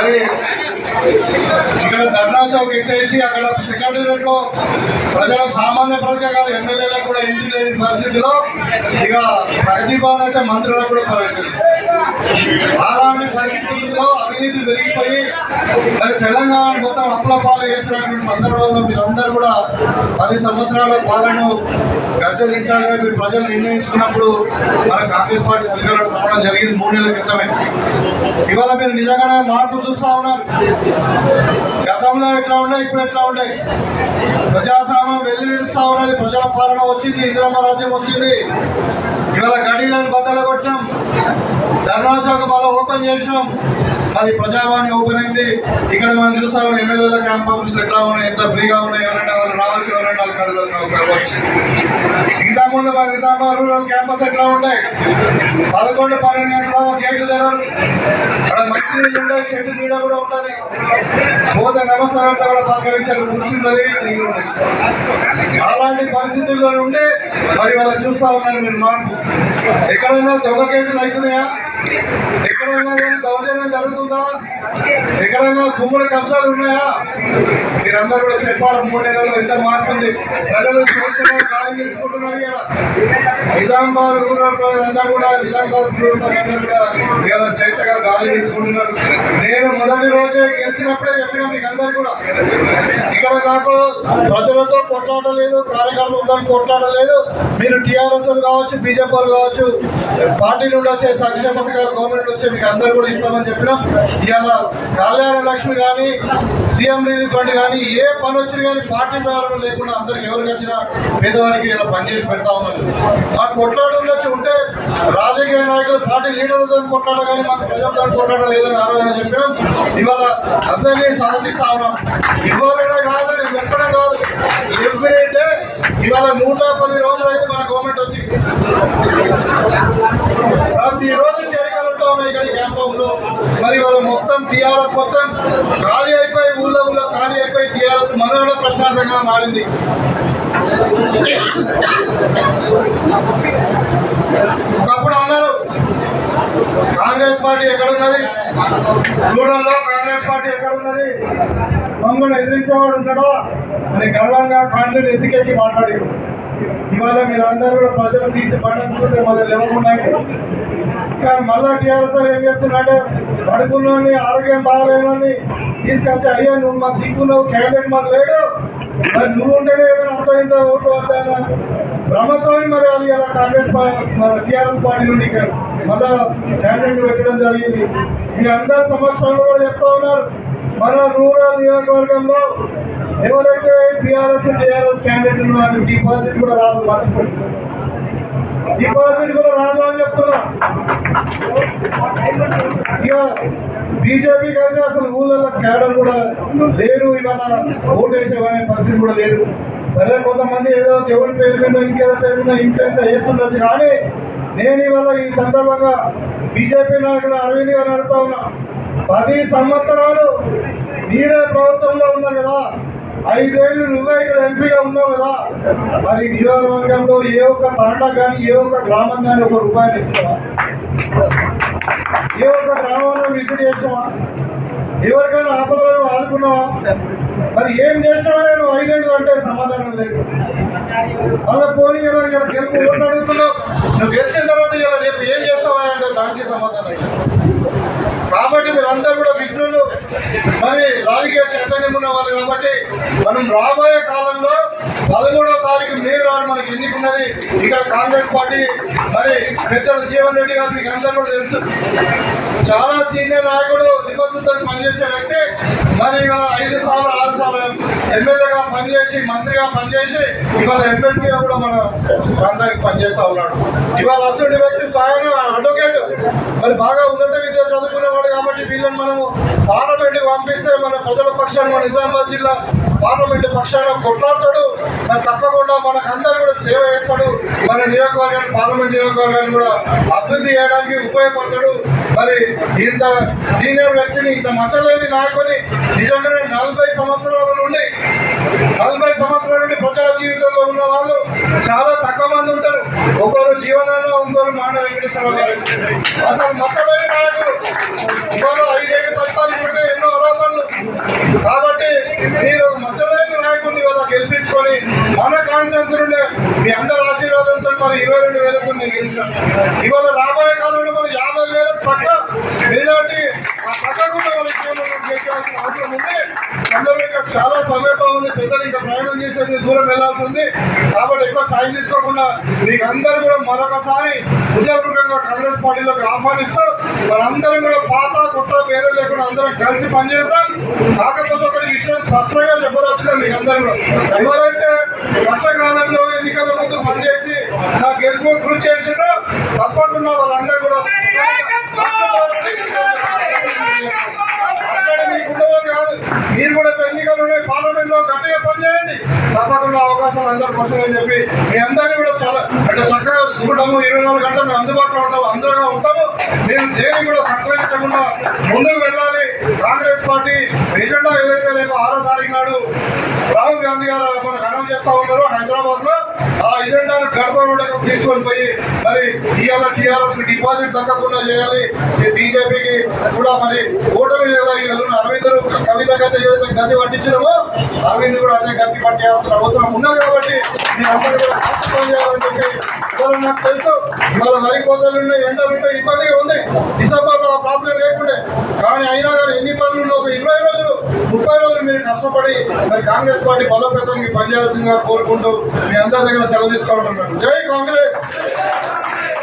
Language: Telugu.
మరి ఇక్కడ ధర్నా చౌక్ ఎత్తేసి అక్కడ సెక్రటరియట్లో ప్రజల సామాన్య ప్రజ కాదు ఎమ్మెల్యేలకు కూడా ఇంటి లేని పరిస్థితిలో ఇక ప్రగతి అయితే మంత్రులకు కూడా పరిస్థితి అలాంటి పరిస్థితుల్లో అవినీతి పెరిగిపోయి మరి తెలంగాణ మొత్తం అప్పుల పాలు చేస్తున్నటువంటి సందర్భంలో మీరందరూ కూడా పది సంవత్సరాల పాలన గద్దెదించాలని మీరు ప్రజలు నిర్ణయించుకున్నప్పుడు మన కాంగ్రెస్ పార్టీ అధికారులు రావడం జరిగింది మూడు నెలల క్రితమే. ఇవాళ మీరు నిజంగానే మార్పు చూస్తా ఉన్నారు. గతంలో ఎట్లా ఉన్నాయి ఇప్పుడు ఎట్లా ఉన్నాయి ప్రజాస్వామ్యం వెళ్ళి ఉన్నది ప్రజల పాలన వచ్చింది ఇందిరమ్మ రాజ్యం వచ్చింది. ఇవాళ గడీలను బద్దలు కొట్టినాం ధర్నా చౌక్ మళ్ళీ ఓపెన్ చేసినాం. మరి ప్రజావాణి ఓపెన్ అయింది. ఇక్కడ మనం చూస్తాం ఎమ్మెల్యేల క్యాంప్ ఆఫీసులు ఎట్లా ఉన్నాయి ఎంత ఫ్రీగా ఉన్నాయి ఎవరంటే వాళ్ళు రావచ్చు ఎవరంటే వాళ్ళు కథలో కావచ్చు. ఇంకా ముందు మన నిజామాబాద్ రూరల్ క్యాంపస్ ఎట్లా ఉంటాయి పదకొండు పన్నెండు గంటల గేట్లు తెరవరు. అక్కడ మంచి నీళ్ళు ఉంటాయి చెట్టు నీడ కూడా ఉంటుంది. పోతే నమస్కారంతో కూడా పలకరించారు కూర్చున్నది నీళ్ళు ఉన్నాయి అలాంటి పరిస్థితుల్లో ఉంటే మరి వాళ్ళు చూస్తా ఉన్నారు మీరు మార్పు ఎక్కడైనా దొంగ కేసులు అవుతున్నాయా? ఎక్కడైనా కానీ దౌర్జన్యం జరుగుతుందా? ఎక్కడైనా గుమ్మడి కబ్జాలు ఉన్నాయా? మీరందరూ కూడా చెప్పాలి మూడు నెలల్లో ఎంత మారుతుంది ప్రజలు చూస్తున్నారు కాలం చేసుకుంటున్నారు ఇలా నిజామాబాద్ రూరల్ ప్రజలందరూ కూడా నిజామాబాద్ రూరల్ ప్రజలందరూ కూడా ఇలా స్వేచ్ఛగా గాలి తీసుకుంటున్నారు నేను మొదటి రోజే గెలిచినప్పుడే చెప్పిన మీకు అందరు కూడా. ఇక్కడ నాకు ప్రజలతో కొట్లాట లేదు కార్యకర్తలతో కొట్లాట లేదు. మీరు టీఆర్ఎస్ కావచ్చు బీజేపీ కావచ్చు పార్టీలు వచ్చే సంక్షేమ పథకాలు గవర్నమెంట్ వచ్చే మీకు అందరు కూడా ఇస్తామని చెప్పినాం. ఇవాళ కళ్యాణ లక్ష్మి కానీ సీఎం రిలీఫ్ ఫండ్ కానీ ఏ పని వచ్చినా కానీ పార్టీ ద్వారా లేకుండా అందరికి ఎవరికి వచ్చినా పేదవారికి ఇలా పనిచేసి పెడతా ఉన్నాను మాకు కొట్లాట వచ్చి ఉంటే రాజకీయ నాయకులు పార్టీ లీడర్లతో కొట్లాడ కానీ మాకు ప్రజలతో కొట్లాడ లేదని ఆరోగ్యం చెప్పినాం. ఇవాళ అందరినీ సమర్థిస్తా ఉన్నాం. ఇవ్వాలనే కాదు ఎక్కడ చెప్పడం కాదు ఎవ్రీ డే ఇవాళ నూట పది రోజులు అయితే మన గవర్నమెంట్ వచ్చి ప్రతిరోజు చేరికలు ఉంటా ఉన్నాయి ఇక్కడ ఈ క్యాంపస్లో మరి వాళ్ళ మొత్తం టీఆర్ఎస్ మొత్తం ఖాళీ అయిపోయి ఊళ్ళో ఊళ్ళో ఖాళీ అయిపోయి టీఆర్ఎస్ మనోడ ప్రశాంతంగా మారింది. ఒకప్పుడు అన్నారు కాంగ్రెస్ పార్టీ ఎక్కడున్నది? రూరల్లో కాంగ్రెస్ పార్టీ ఎక్కడున్నది? మమ్మల్ని ఎదిరించేవాడు ఉన్నాడో అని గర్వంగా కాంగ్రెస్ ఎత్తికెక్కి మాట్లాడారు. ఇవాళ మీరందరూ కూడా ప్రజలు తీసి పండించుకుంటే మళ్ళీ లేవకుండా కానీ మళ్ళా టీఆర్ఎస్ ఏం చేస్తున్నాడు పడుకున్నోని ఆరోగ్యం బాగాలేనని తీసుకొచ్చి అయ్యా నువ్వు మాకు దిక్కున్నావు క్యాండిడేట్ మాకు లేడు మరి నువ్వు ఉంటేనే ఏదైనా అర్థమైందా? ఓటు ఓట్లు భ్రమతో మరి అది ఇలా కాంగ్రెస్ పార్టీ టీఆర్ఎస్ పార్టీ నుండి మళ్ళా క్యాండిడేట్ పెట్టడం జరిగింది. మీ అందరి సమక్షంలో కూడా చెప్తా ఉన్నారు. మన రూరల్ నియోజకవర్గంలో ఎవరైతే టీఆర్ఎస్ టీఆర్ఎస్ క్యాండిడేట్ ఉన్నారో డిపాజిట్ కూడా రాదు మర్చిపోయి. డిపాజిట్ కూడా రాదు అని చెప్తున్నా ఇక బీజేపీ కానీ అసలు ఊళ్ళలో కూడా లేరు ఇవాళ ఓటు వేసేవనే పరిస్థితి కూడా లేదు. సరే కొంతమంది ఏదో ఎవరి పేరు మీద ఇంకేదో పేరు మీద ఇంకెంత వేస్తుండొచ్చు. కానీ నేను ఇవాళ ఈ సందర్భంగా బీజేపీ నాయకులు అరవింద్ గారు అడుగుతా ఉన్నా పది సంవత్సరాలు మీరే ప్రభుత్వంలో ఉన్నా కదా. ఐదేళ్ళు నువ్వే ఇక్కడ ఎంపీగా ఉన్నావు కదా. మరి నియోజకవర్గంలో ఏ ఒక్క తండ కానీ ఏ ఒక్క గ్రామం కానీ ఒక రూపాయలు ఇస్తావా ఏ ఒక్క గ్రామంలో విజిట్ చేసావా మరి ఏం చేసినావా నేను ఐదేళ్ళు అంటే సమాధానం లేదు. అలా పోనీ ఇలా ఇలా గెలుపు ఓట్లు అడుగుతున్నావు. నువ్వు గెలిచిన తర్వాత ఇలా రేపు ఏం చేస్తావా అంటే దానికి సమాధానం కాబట్టి మీరందరూ కూడా విఘ్నులు. మరి రాజకీయ చైతన్యం ఉన్న వాళ్ళు కాబట్టి మనం రాబోయే కాలంలో పదమూడవ తారీఖు మే రాడు మనకి ఎన్నికన్నది ఇక్కడ కాంగ్రెస్ పార్టీ మరి పెద్దలు జీవన్ రెడ్డి గారు మీకు అందరూ కూడా తెలుసు. చాలా సీనియర్ నాయకుడు నిబద్ధతతో పనిచేసే వ్యక్తి మరి ఇవాళ ఐదు సార్లు ఆరు సార్లు ఎమ్మెల్యేగా పనిచేసి మంత్రిగా పనిచేసి ఇవాళ ఎమ్మెల్సీగా కూడా మన ప్రాంతానికి పనిచేస్తా ఉన్నాడు. ఇవాళ అసలు వ్యక్తి స్వయంగా అడ్వకేట్ మరి బాగా ఉన్నత విద్య చదువుకునేవాడు కాబట్టి వీళ్ళని మనము పార్లమెంట్కి పంపిస్తే మన ప్రజల పక్షాన్ని మన నిజామాబాద్ జిల్లా పార్లమెంట్ పక్షాన కొట్లాడతాడు. మరి తప్పకుండా మనకు అందరూ కూడా సేవ చేస్తాడు. మన నియోజకవర్గాన్ని పార్లమెంట్ నియోజకవర్గాన్ని కూడా అభివృద్ధి చేయడానికి ఉపయోగపడతాడు. మరి ఇంత సీనియర్ వ్యక్తిని ఇంత మచ్చలేని నాయకుని నిజంగానే నలభై సంవత్సరాల నుండి నలభై సంవత్సరాల నుండి ప్రజా జీవితంలో ఉన్న వాళ్ళు చాలా తక్కువ మంది ఉంటారు. ఒకరు జీవనంలో ఇంకొకరు మాండ వెంకటేశ్వర గారు అసలు మచ్చలేని నాయకుడు. ఇంకొకరు ఐదేళ్ళు చాలా సమీపం ఉంది పెద్దలు ఇంకా ప్రయాణం చేసేసి దూరం వెళ్ళాల్సి ఉంది కాబట్టి ఎక్కువ సాయం తీసుకోకుండా మీకు అందరూ కూడా మరొకసారి హృదయపూర్వకంగా కాంగ్రెస్ పార్టీలోకి ఆహ్వానిస్తూ మనందరం కూడా పాత కొత్త భేదం లేకుండా అందరం కలిసి పనిచేస్తాం కాకపోతే ఒకటి విషయం స్పష్టంగా చెప్పదలుచుకున్నాం మీకు అందరూ కూడా ఎవరైతే కష్టకాలంలో ఎన్నికల ముందు పనిచేసి నా గెలుపు కృషి చేసిండ్రో తప్పకుండా వాళ్ళందరూ కూడా అక్కడ మీకు ఉండదని కాదు మీరు కూడా ఎన్నికలు ఉన్నాయి పార్లమెంట్లో గట్టిగా పనిచేయండి తప్పకుండా అవకాశాలు అందరికి వస్తాయని చెప్పి మీ అందరినీ కూడా చాలా అంటే చక్కగా చూసుకుంటాము. ఇరవై నాలుగు గంటలు మేము అందుబాటులో ఉంటాము అందరూ ఉంటాము. మేము దేన్ని కూడా సంక్రమించకుండా ముందుకు వెళ్ళాలి. కాంగ్రెస్ పార్టీ ఎజెండా ఏదైతే రేపు ఆరో తారీఖు నాడు రాహుల్ గాంధీ గారు మనకు అనౌన్స్ చేస్తా ఉన్నారు హైదరాబాద్లో ఆ ఎజెండాను గడపడానికి తీసుకొని పోయి మరి ఇవాళ టీఆర్ఎస్కి డిపాజిట్ దక్కకుండా చేయాలి. ఈ బీజేపీకి కూడా మరి ఓటమి చేయాలి అరవిందరు గత ఏదైతే గతి పట్టించినామో అరవింద్ కూడా అదే గతి పట్టేయాల్సిన అవసరం ఉన్నది కాబట్టి మీరందరూ కూడా చెప్పి నాకు తెలుసు ఇవాళ వరి కోతలు ఉన్నాయి ఎండలు ఉన్నాయి ఇబ్బందిగా ఉంది. డిసెంబర్లో ఆ ప్రాబ్లం లేకుండే. కానీ అయినా కానీ ఎన్ని పనులు ఒక ఇరవై రోజులు ముప్పై రోజులు మీరు కష్టపడి మరి కాంగ్రెస్ పార్టీ బలోపేతానికి పనిచేయాల్సిందిగా కోరుకుంటూ మీ అందరి దగ్గర సెలవు తీసుకుంటున్నాను జై కాంగ్రెస్!